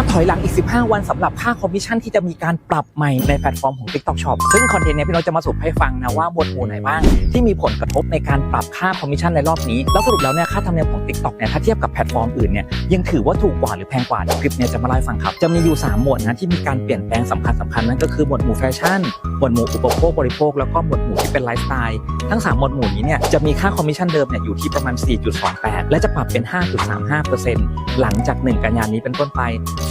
นับถอยหลังอีก 15 วันสำหรับค่าคอมมิชชั่นที่จะมีการปรับใหม่ในแพลตฟอร์มของ TikTok Shop ซึ่งคอนเทนต์เนี้ยพี่โน้ตจะมาสรุปให้ฟังนะว่าหมวดหมู่ไหนบ้าง ที่มีผลกระทบในการปรับค่าคอมมิชชั่นในรอบนี้ แล้วสรุปแล้วเนี่ยค่าธรรมเนียมของ TikTok เนี่ยถ้าเทียบกับแพลตฟอร์มอื่นเนี่ยยังถือว่าถูกกว่าหรือแพงกว่าเดี๋ยวคลิปเนี่ยจะมาเล่าให้ฟังครับจะมีอยู่ 3 หมวดนะที่มีการเปลี่ยนแปลงสำคัญสำคัญนั่นก็คือหมวดหมู่แฟชั่นหมวดหมู่อุปโภคบริโภคแล้วก็หมวดหมู่ที่เป็นไลฟ์สไตล์ทั้ง 3 หมวดหมู่นี้เนี่ยจะมีค่าคอมมิชชั่นเดิมเนี่ยอยู่ที่ประมาณ 4.28 และจะปรับเป็น 5.35%หลังจาก 1 กันยานี้เป็นต้นไป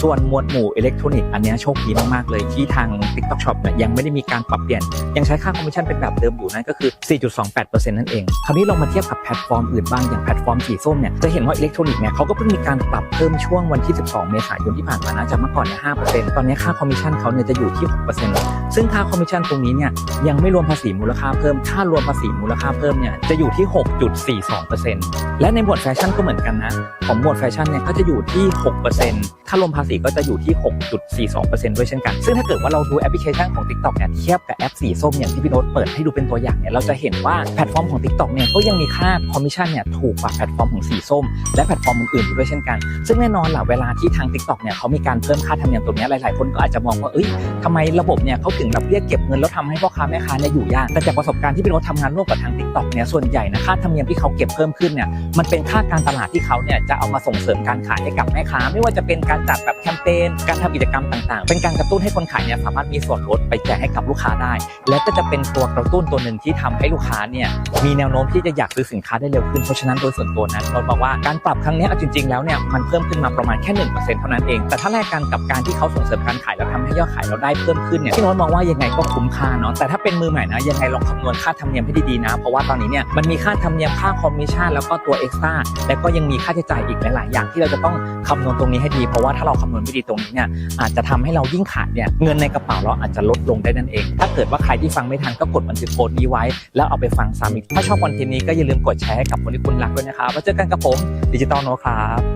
ส่วนหมวดหมู่อิเล็กทรอนิกส์อันนี้โชคดีมาก ๆ เลยที่ทาง TikTok Shop เนี่ยยังไม่ได้มีการปรับเปลี่ยน ยังใช้ค่าคอมมิชชั่นเป็นแบบเดิมอยู่นั่นก็คือ 4.28%นั่นเอง คราวนี้เรามาเทียบกับแพลตฟอร์มอื่นบ้างอย่างแพลตฟอร์มสีส้มเนี่ยจะเห็นว่าอิเล็กทรอนิกส์เนี่ยเขาก็เพิ่งมีการปรับเพิ่มช่วงวันที่ 12 เมษายนที่ผ่านมานะจากเมื่อก่อนเนี่ย5%ตอนนี้ค่าคอมมิชชั่นเขาเนี่ยจะอยู่ที่ 6%ซึ่งค่าคอมมิชชั่นตรงนี้เนี่ยยังไม่รวมภาษีมูลค่าเพิ่มถ้ารวมภาษีมูลค่าเพิ่มเนี่ยจะอยู่ที่ 6.42%และในหมวดแฟชั่นก็เหมือนกันนะของหมวดแฟชั่นเนี่ยก็จะอยู่ที่ 6% ถ้ารวมภาษีก็จะอยู่ที่ 6.42%ด้วยเช่นกัน ซึ่งถ้าเกิดว่าเราดูแอปพลิเคชันของ TikTok เนี่ยเทียบกับแอปสีส้มอย่างที่พี่โน้ตเปิดให้ดูเป็นตัวอย่างเนี่ยเราจะเห็นว่าแพลตฟอร์มของ TikTok เนี่ยก็ยังมีค่าคอมมิชชั่นเนี่ยถูกกว่าแพลตฟอร์มของสีส้ม และแพลตฟอร์มอื่นๆด้วยเช่นกัน ซึ่งแน่นอนแหละเวลาที่ทาง TikTok เนี่ยเขามีการเพิ่มค่าธรรมเนียมตรงนี้หลายๆ คนก็อาจจะมองว่าเอ้ยทำไมระบบเนี่ยเขาถึงแบบเรียกเก็บเงินแล้วทำให้พ่อค้าแม่ค้าเนี่ยอยู่ยากแต่จากประสบการณ์ที่พี่โน้ตทำงานร่วมกับทาง TikTok เนี่ยส่วนใหญ่นะค่าธรรมเนียมที่เขาเก็บเพิ่มขึ้นเนี่ยมันเป็นค่าการตลาดที่เขาเนี่ยจะเอามาส่งเสริมการขายให้กับแม่ค้าไม่ว่าจะเป็นการจัดแบบแคมเปญ การทำกิจกรรมต่างๆ เป็นการกระตุ้นให้คนขายเนี่ยสามารถมีส่วนลดไปแจกให้กับลูกค้าได้ และก็จะเป็นตัวกระตุ้นตัวหนึ่งที่ทำให้ลูกค้าเนี่ยมีแนวโน้มที่จะอยากซื้อสินค้าได้เร็วขึ้น เพราะฉะนั้นโดยส่วนตัวนะเราบอกว่าการปรับครั้งนี้เอาจริงๆแล้วเนี่ยมันเพิ่มขึ้นมาประมาณแค่หนึ่งเปอร์เซ็นต์เท่านั้นเอง แต่ถ้าแลกกันกับการที่เขาส่งเสริมการขายแล้วทำให้ยอดขายเราได้เพิ่มขึ้นเนี่ยพี่โน้ตมองว่ายังไงก็คุ้มค่าเนาะแต่ถ้าเป็นมือใหม่นะยังไงลองคำนวณค่าธรรมเนียมให้ดีๆนะเพราะว่าตอนนี้เนี่ยมันมีค่าธรรมเนียมค่าคอมมิชชั่นแล้วก็ตัวเอ็กซ์ตร้าแล้วก็ยังมีค่าใช้จ่ายอีกหลายๆอย่างที่เราจะต้องคำนวณตรงนี้ให้ดีเพราะว่าาถ้าเราคำนวณไม่ดีตรงนี้เนี่ยอาจจะทำให้เรายิ่งขาดเนี่ยเงินในกระเป๋าเราอาจจะลดลงได้นั่นเอง ถ้าเกิดว่าใครที่ฟังไม่ทันก็กดบันทึกโค้ดนี้ไว้ แล้วเอาไปฟังซ้ำอีกถ้าชอบคอนเทนต์นี้ก็อย่าลืมกดแชร์ให้กับคนที่คุณรักด้วยนะครับมาเจอกันกับผมดิจิตอลโนครับ